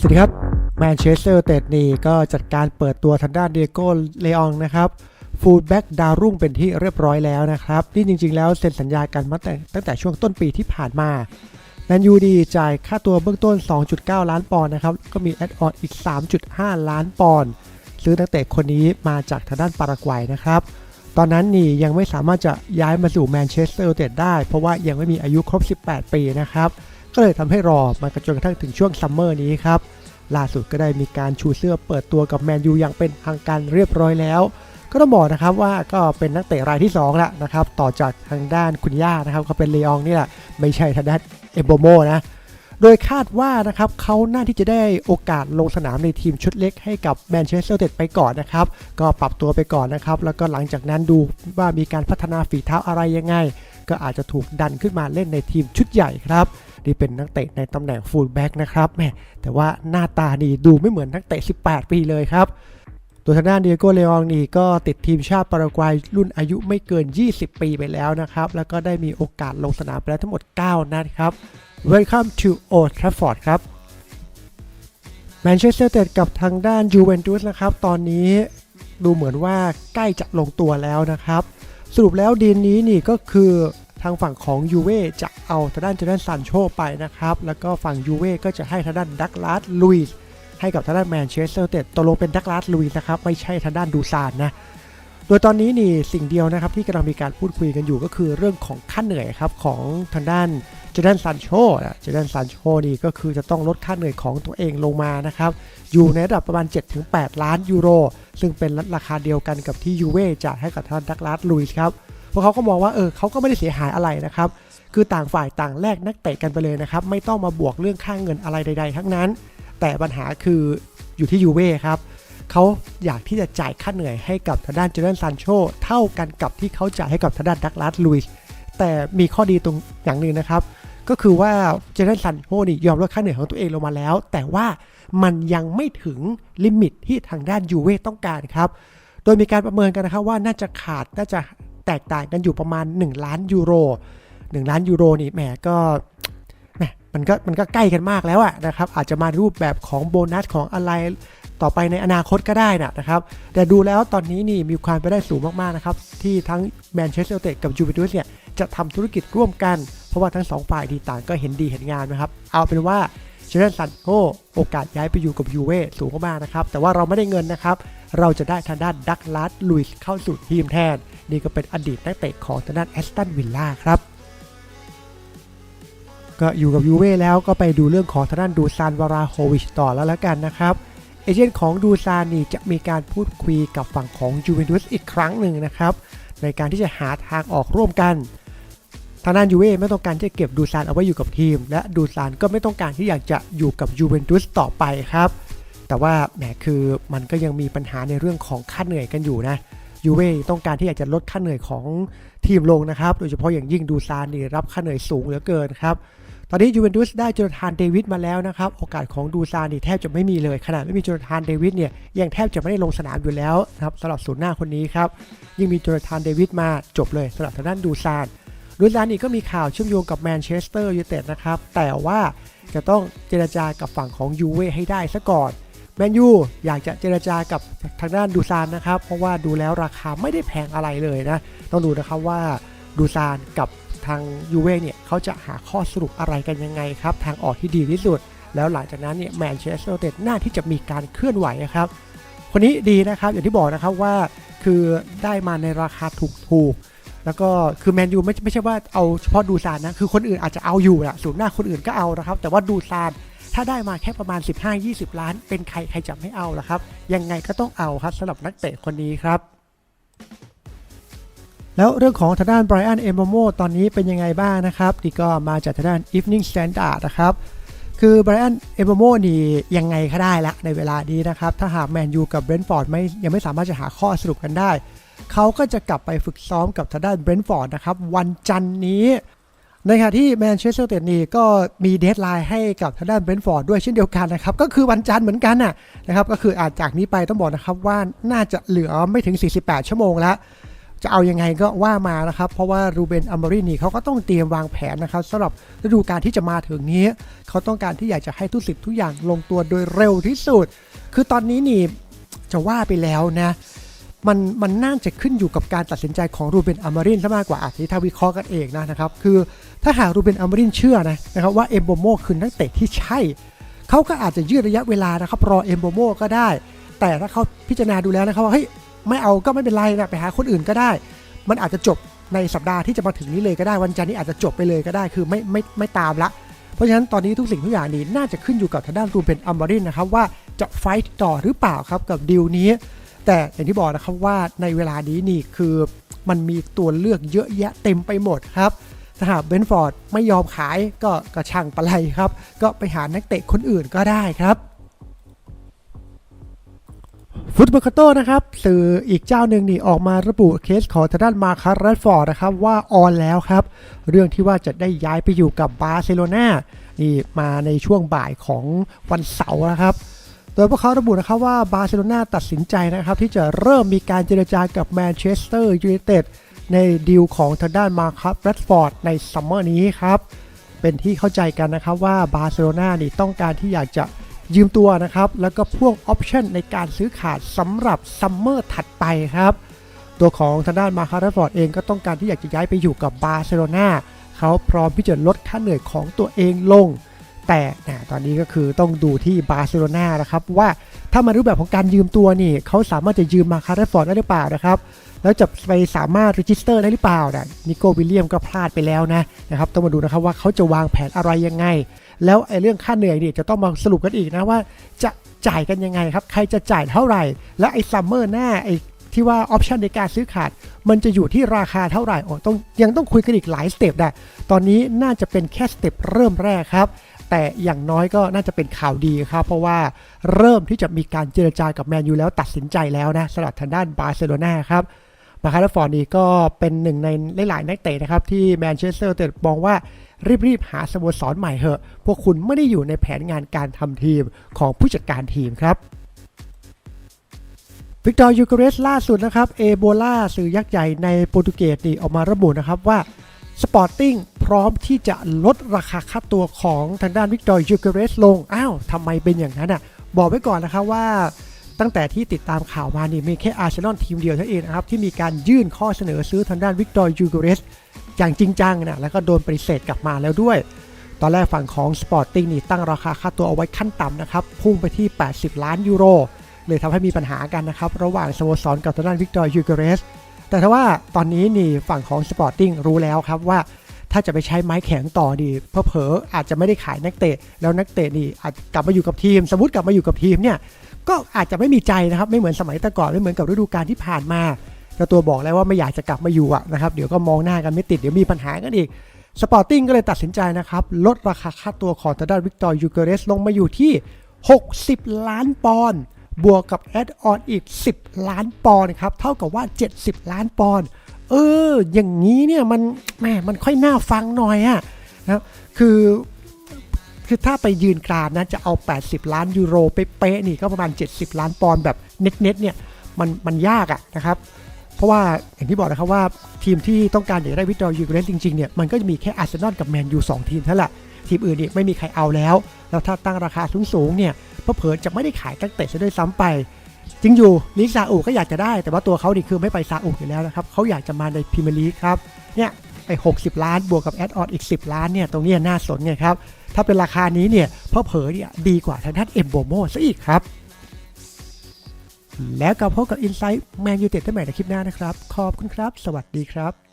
สวัสดีครับแมนเชสเตอร์เตดนี่ก็จัดการเปิดตัวทางด้านเดียโก้เลอองนะครับฟูลแบ็กดาวรุ่งเป็นที่เรียบร้อยแล้วนะครับ นี่จริงๆแล้วเซ็นสัญญากันมาแต่ตั้งแต่ช่วงต้นปีที่ผ่านมาแมนยูดีจ่ายค่าตัวเบื้องต้น 2.9 ล้านปอนด์นะครับ ก็มีแอดออนอีก 3.5 ล้านปอนด์ซื้อนักเตะคนนี้มาจากทางด้านปารากวัยนะครับ ตอนนั้นนี่ยังไม่สามารถจะย้ายมาสู่แมนเชสเตอร์ยูไนเต็ดได้ เพราะว่ายังไม่มีอายุครบ 18 ปีนะครับ ก็เลยทำให้รอมาจนกระทั่งถึงช่วงซัมเมอร์นี้ครับ ล่าสุดก็ได้มีการชูเสื้อเปิดตัวกับแมนยูอย่างเป็นทางการเรียบร้อยแล้ว ก็ต้องบอกนะครับว่าก็เป็นนักเตะรายที่2แล้วนะครับต่อจากทางด้านคุณย่านะครับเขาเป็นเลอองนี่แหละไม่ใช่ทางด้านเอโบโมนะโดยคาดว่านะครับเขาน่าที่จะได้โอกาสลงสนามในทีมชุดเล็กให้กับแมนเชสเตอร์เต็ดไปก่อนนะครับ ก็ปรับตัวไปก่อนนะครับ แล้วก็หลังจากนั้นดูว่ามีการพัฒนาฝีเท้าอะไรยังไง ก็อาจจะถูกดันขึ้นมาเล่นในทีมชุดใหญ่ครับ นี่เป็นนักเตะในตำแหน่งฟูลแบ็กนะครับแหมแต่ว่าหน้าตานี่ดูไม่เหมือนนักเตะ 18 ปีเลยครับตัวทางด้านเดียโกเลอองนี่ก็ติดทีมชาติปารากวัยรุ่นอายุไม่เกิน 20 ปีไปแล้วนะครับ แล้วก็ได้มีโอกาสลงสนามไปแล้วทั้งหมด 9 นัดครับ Welcome to Old Trafford ครับแมนเชสเตอร์เตดกับทางด้านยูเวนตุสนะครับ ตอนนี้ดูเหมือนว่าใกล้จะลงตัวแล้วนะครับ สรุปแล้วดีนนี้นี่ก็คือ ทางฝั่งของยูเว่จะเอาทางด้านเจด้านซันโชไปนะครับ แล้วก็ฝั่งยูเว่ก็จะให้ทางด้านดักลาสลุยส์ให้กับทางด้านแมนเชสเตอร์เตดตกลงเป็นดักลาสลุยส์นะครับไม่ใช่ทางด้านดูซานนะโดยตอนนี้นี่สิ่งเดียวนะครับที่กำลังมีการพูดคุยกันอยู่ก็คือเรื่องของค่าเหนื่อยครับของทางด้านเจด้านซันโชนะเจด้านซันโชนี่ก็คือจะต้องลดค่าเหนื่อยของตัวเองลงมานะครับอยู่ในระดับประมาณ 7-8 ล้านยูโร ซึ่งเป็นราคาเดียวกันกับที่ยูเว่จ่ายให้กับทางดักลาสลุยส์ครับ เพราะเขาก็มองว่าเออเขาก็ไม่ได้เสียหายอะไรนะครับ คือต่างฝ่ายต่างแลกนักเตะกันไปเลยนะครับ ไม่ต้องมาบวกเรื่องค่างเงินอะไรใด ๆ ทั้งนั้น แต่ปัญหาคืออยู่ที่ยูเว่ครับเขาอยากที่จะจ่ายค่าเหนื่อยให้กับทางด้านเจเดนซันโชเท่ากันกับที่เขาจ่ายให้กับทางด้านดักลาสลุยส์แต่มีข้อดีตรงอย่างหนึ่งนะครับ ก็คือว่าเจเดนซันโชนี่ยอมลดค่าเหนื่อยของตัวเองลงมาแล้ว แต่ว่ามันยังไม่ถึงลิมิตที่ทางด้านยูเว่ต้องการครับ โดยมีการประเมินกันนะครับว่าน่าจะขาดน่าจะ แตกต่างกันอยู่ประมาณ 1 ล้านยูโร 1 ล้านยูโรนี่แหมก็แหมมันก็มันก็ใกล้กันมากแล้วอะนะครับ อาจจะมารูปแบบของโบนัสของอะไรต่อไปในอนาคตก็ได้นะนะครับ แต่ดูแล้วตอนนี้นี่มีความไปได้สูงมากๆนะครับ ที่ทั้งแมนเชสเตอร์เตกับยูเวนตุสเนี่ยจะทำธุรกิจร่วมกัน เพราะว่าทั้งสองฝ่ายดีต่างก็เห็นดีเห็นงานนะครับ เอาเป็นว่าเชนสันโกโอกาสย้ายไปอยู่กับยูเว่สูงมากนะครับ แต่ว่าเราไม่ได้เงินนะครับ เราจะได้ทางด้านดักลาสลุยส์เข้าสู่ทีมแทน นี่ก็เป็นอดีตนักเตะของทางด้านแอสตันวิลล่าครับก็อยู่กับยูเว่แล้วก็ไปดูเรื่องของทางด้านดูซานวาราโฮวิชต่อแล้วแล้วกันนะครับ เอเจนต์ของดูซานนี่จะมีการพูดคุยกับฝั่งของยูเวนตุสอีกครั้งหนึ่งนะครับ ในการที่จะหาทางออกร่วมกัน ทางด้านยูเว่ไม่ต้องการที่จะเก็บดูซานเอาไว้อยู่กับทีม และดูซานก็ไม่ต้องการที่อยากจะอยู่กับยูเวนตุสต่อไปครับ แต่ว่าแหมคือมันก็ยังมีปัญหาในเรื่องของค่าเหนื่อยกันอยู่นะ ยูเว่ต้องการที่อยากจะลดค่าเหนื่อยของทีมลงนะครับ โดยเฉพาะอย่างยิ่งดูซานนี่รับค่าเหนื่อยสูงเหลือเกินครับตอนนี้ยูเวนตุสได้โจนาธานเดวิดมาแล้วนะครับ โอกาสของดูซานนี่แทบจะไม่มีเลย ขนาดไม่มีโจนาธานเดวิดเนี่ยยังแทบจะไม่ได้ลงสนามอยู่แล้วนะครับสำหรับศูนย์หน้าคนนี้ครับยิ่งมีโจนาธานเดวิดมาจบเลยสำหรับทางด้านดูซานดูซานอีกก็มีข่าวเชื่อมโยงกับแมนเชสเตอร์ยูไนเต็ดนะครับแต่ว่าจะต้องเจรจากับฝั่งของยูเว่ให้ได้ซะก่อน แมนยูอยากจะเจรจากับทางด้านดูซานนะครับ เพราะว่าดูแล้วราคาไม่ได้แพงอะไรเลยนะ ต้องดูนะครับว่าดูซานกับทางยูเว่เนี่ยเขาจะหาข้อสรุปอะไรกันยังไงครับ ทางออกที่ดีที่สุด แล้วหลังจากนั้นเนี่ยแมนเชสเตอร์ยูไนเต็ดน่าที่จะมีการเคลื่อนไหวนะครับ คนนี้ดีนะครับอย่างที่บอกนะครับว่าคือได้มาในราคาถูกๆ แล้วก็คือแมนยูไม่ไม่ใช่ว่าเอาเฉพาะดูซานนะ คือคนอื่นอาจจะเอาอยู่แหละศูนหน้าคนอื่นก็เอานะครับ แต่ว่าดูซาน ถ้าได้มาแค่ประมาณ 15-20 ล้าน เป็นใครใครจะไม่เอาล่ะครับ ยังไงก็ต้องเอาครับสำหรับนักเตะคนนี้ครับแล้วเรื่องของทางด้านไบรอันเอมโมโมตอนนี้เป็นยังไงบ้างนะครับนี่ก็มาจากทางด้าน Evening Standard นะครับ คือไบรอันเอมโมโมนี่ยังไงก็ได้ละในเวลานี้นะครับ ถ้าหากแมนยูกับเบรนท์ฟอร์ดไม่ยังไม่สามารถจะหาข้อสรุปกันได้ เขาก็จะกลับไปฝึกซ้อมกับทางด้านเบรนท์ฟอร์ดนะครับ วันจันนี้ ในขณะที่แมนเชสเตอร์เตดนี่ก็มีเดทไลน์ให้กับทางด้านเบนฟอร์ดด้วยเช่นเดียวกันนะครับ ก็คือวันจันทร์เหมือนกันน่ะนะครับ ก็คืออาจจากนี้ไปต้องบอกนะครับว่าน่าจะเหลือไม่ถึง 48 ชั่วโมงแล้ว จะเอายังไงก็ว่ามานะครับ เพราะว่ารูเบนอัมบรินนี่เขาก็ต้องเตรียมวางแผนนะครับสำหรับฤดูกาลที่จะมาถึงนี้ เขาต้องการที่อยากจะให้ทุกสิ่งทุกอย่างลงตัวโดยเร็วที่สุด คือตอนนี้นี่จะว่าไปแล้วนะ มันมันน่าจะขึ้นอยู่กับการตัดสินใจของรูเบนอัมบรินซะมากกว่าอาที่ถ้าวิเคราะห์กันเองนะนะครับ คือถ้าหากรูเบนอัมบรินเชื่อนะนะครับว่าเอมโบโมคือนักเตะที่ใช่ เขาก็อาจจะยืดระยะเวลานะครับรอเอมโบโมก็ได้ แต่ถ้าเขาพิจารณาดูแล้วนะครับว่าเฮ้ยไม่เอาก็ไม่เป็นไรนะไปหาคนอื่นก็ได้ มันอาจจะจบในสัปดาห์ที่จะมาถึงนี้เลยก็ได้วันจันทร์นี้อาจจะจบไปเลยก็ได้คือไม่ไม่ไม่ตามละเพราะฉะนั้นตอนนี้ทุกสิ่งทุกอย่างนี้น่าจะขึ้นอยู่กับทางด้านรูเบนอัมบารินนะครับว่าจะไฟต์ต่อหรือเปล่าครับกับดีลนี้ แต่อย่างที่บอกนะครับว่าในเวลานี้นี่คือมันมีตัวเลือกเยอะแยะเต็มไปหมดครับถ้าหากเบนฟอร์ดไม่ยอมขายก็กระช่างปะไรครับ ก็ไปหานักเตะคนอื่นก็ได้ครับฟุตบอลคาโต้นะครับสื่ออีกเจ้าหนึ่งนี่ออกมาระบุเคสของทางด้านมาคาร์แรฟอร์ดนะครับว่าออนแล้วครับ เรื่องที่ว่าจะได้ย้ายไปอยู่กับบาร์เซโลนานี่มาในช่วงบ่ายของวันเสาร์นะครับ ดยพวกเขาระบุนะครับว่าบาร์เซโลนาตัดสินใจนะครับที่จะเริ่มมีการเจรจากับแมนเชสเตอร์ยูไนเต็ดในดีลของทางด้านมาคับแรดฟอร์ดในซัมเมอร์นี้ครับเป็นที่เข้าใจกันนะครับว่าบาร์เซโลนานี่ต้องการที่อยากจะยืมตัวนะครับแล้วก็พวกออปชันในการซื้อขาดสำหรับซัมเมอร์ถัดไปครับตัวของทางด้านมาคาร์ฟอร์ดเองก็ต้องการที่อยากจะย้ายไปอยู่กับบาร์เซโลนาเขาพร้อมที่จะลดค่าเหนื่อยของตัวเองลง แต่ตอนนี้ก็คือต้องดูที่บาร์เซโลนานะครับว่าถ้ามารูปแบบของการยืมตัวนี่เขาสามารถจะยืมมาคาร์ฟอร์ดได้หรือเปล่านะครับแล้วจะไปสามารถรีจิสเตอร์ได้หรือเปล่านะนิโก้วิลเลียมก็พลาดไปแล้วนะนะครับต้องมาดูนะครับว่าเขาจะวางแผนอะไรยังไง แล้วไอ้เรื่องค่าเหนื่อยนี่จะต้องมาสรุปกันอีกนะว่าจะจ่ายกันยังไงครับ ใครจะจ่ายเท่าไหร่ และไอ้ซัมเมอร์หน้าไอ้ที่ว่าออปชันในการซื้อขาด มันจะอยู่ที่ราคาเท่าไหร่โอ้ต้องยังต้องคุยกันอีกหลายสเต็ปนะตอนนี้น่าจะเป็นแค่สเต็ปเริ่มแรกครับ แต่อย่างน้อยก็น่าจะเป็นข่าวดีครับ เพราะว่าเริ่มที่จะมีการเจรจากับแมนยูแล้วตัดสินใจแล้วนะสำหรับทางด้านบาร์เซโลนาครับมาคาร์ฟอร์ดนี่ก็เป็นหนึ่งในหลายๆนักเตะนะครับ ที่แมนเชสเตอร์เต็ดมองว่ารีบ ๆ หาสโมสรใหม่เหอะ พวกคุณไม่ได้อยู่ในแผนงานการทำทีมของผู้จัดการทีมครับวิกตอร์ยูเกเรสล่าสุดนะครับเอโบลาสื่อยักษ์ใหญ่ในโปรตุเกสนี่ออกมาระบุนะครับว่าสปอร์ติ้ง ร้อมที่จะลดราคาค่าตัวของทางด้านวิกตอร์ยูเกเรสลง อ้าวทำไมเป็นอย่างนั้นอะ บอกไว้ก่อนนะครับว่าตั้งแต่ที่ติดตามข่าวมานี่มีแค่อาร์เซนอลทีมเดียวเท่านั้นเองนะครับ ที่มีการยื่นข้อเสนอซื้อทางด้านวิกตอร์ยูเกเรสอย่างจริงจังนะแล้วก็โดนปฏิเสธกลับมาแล้วด้วย ตอนแรกฝั่งของสปอร์ติ้งนี่ตั้งราคาค่าตัวเอาไว้ขั้นต่ำนะครับพุ่งไปที่ 80 ล้านยูโรเลยทำให้มีปัญหากันนะครับ ระหว่างสโมสรกับทางด้านวิกตอร์ยูเกเรสแต่ถ้าว่าตอนนี้นี่ฝั่งของสปอร์ติ้งรู้แล้วครับว่า ถ้าจะไปใช้ไม้แข็งต่อดีเพอเผลออาจจะไม่ได้ขายนักเตะ แล้วนักเตะนี่อาจกลับมาอยู่กับทีม สมมติกลับมาอยู่กับทีมเนี่ยก็อาจจะไม่มีใจนะครับไม่เหมือนสมัยแต่ก่อนไม่เหมือนกับฤดูกาลที่ผ่านมาเจ้าตัวบอกแล้วว่าไม่อยากจะกลับมาอยู่อะนะครับเดี๋ยวก็มองหน้ากันไม่ติดเดี๋ยวมีปัญหากันอีกสปอร์ติ้งก็เลยตัดสินใจนะครับ ลดราคาค่าตัวของทางด้านวิกตอร์ยูเกเรสลงมาอยู่ที่ 60 ล้านปอนด์บวกกับแอดออนอีก 10 ล้านปอนด์ครับเท่ากับว่า 70 ล้านปอนด์ เออ อย่างนี้เนี่ยมันแหมมันค่อยน่าฟังหน่อยอะนะครับคือคือถ้าไปยืนกรานนะจะเอา 80 ล้านยูโรเป๊ะๆนี่ก็ประมาณ 70 ล้านปอนด์แบบเน็ตๆเนี่ยมันมันยากอะนะครับ เพราะว่าอย่างที่บอกนะครับว่าทีมที่ต้องการอยากได้วิกตอร์ยูเรสจริงๆเนี่ยมันก็จะมีแค่อาร์เซนอลกับแมนยูสองทีมเท่านั้นแหละทีมอื่นนี่ไม่มีใครเอาแล้ว แล้วถ้าตั้งราคาสูงๆเนี่ยเผลอจะไม่ได้ขายตั้งแต่ซะด้วยซ้ำไป จริงอยู่ลีกซาอุก็อยากจะได้ แต่ว่าตัวเขานี่คือไม่ไปซาอุอยู่แล้วนะครับเขาอยากจะมาในพรีเมียร์ลีกครับเนี่ยไอ้หกล้านบวกกับแอดออนอีก 10 ล้านเนี่ยตรงนี้น่าสนไงครับถ้าเป็นราคานี้เนี่ยเพอเผอเนี่ยดีกว่าทางด้านเอ็มโบโมซะอีกครับ แล้วก็พบกับอินไซต์แมนยูเต็ดได้ใหม่ในคลิปหน้านะครับ ขอบคุณครับ สวัสดีครับ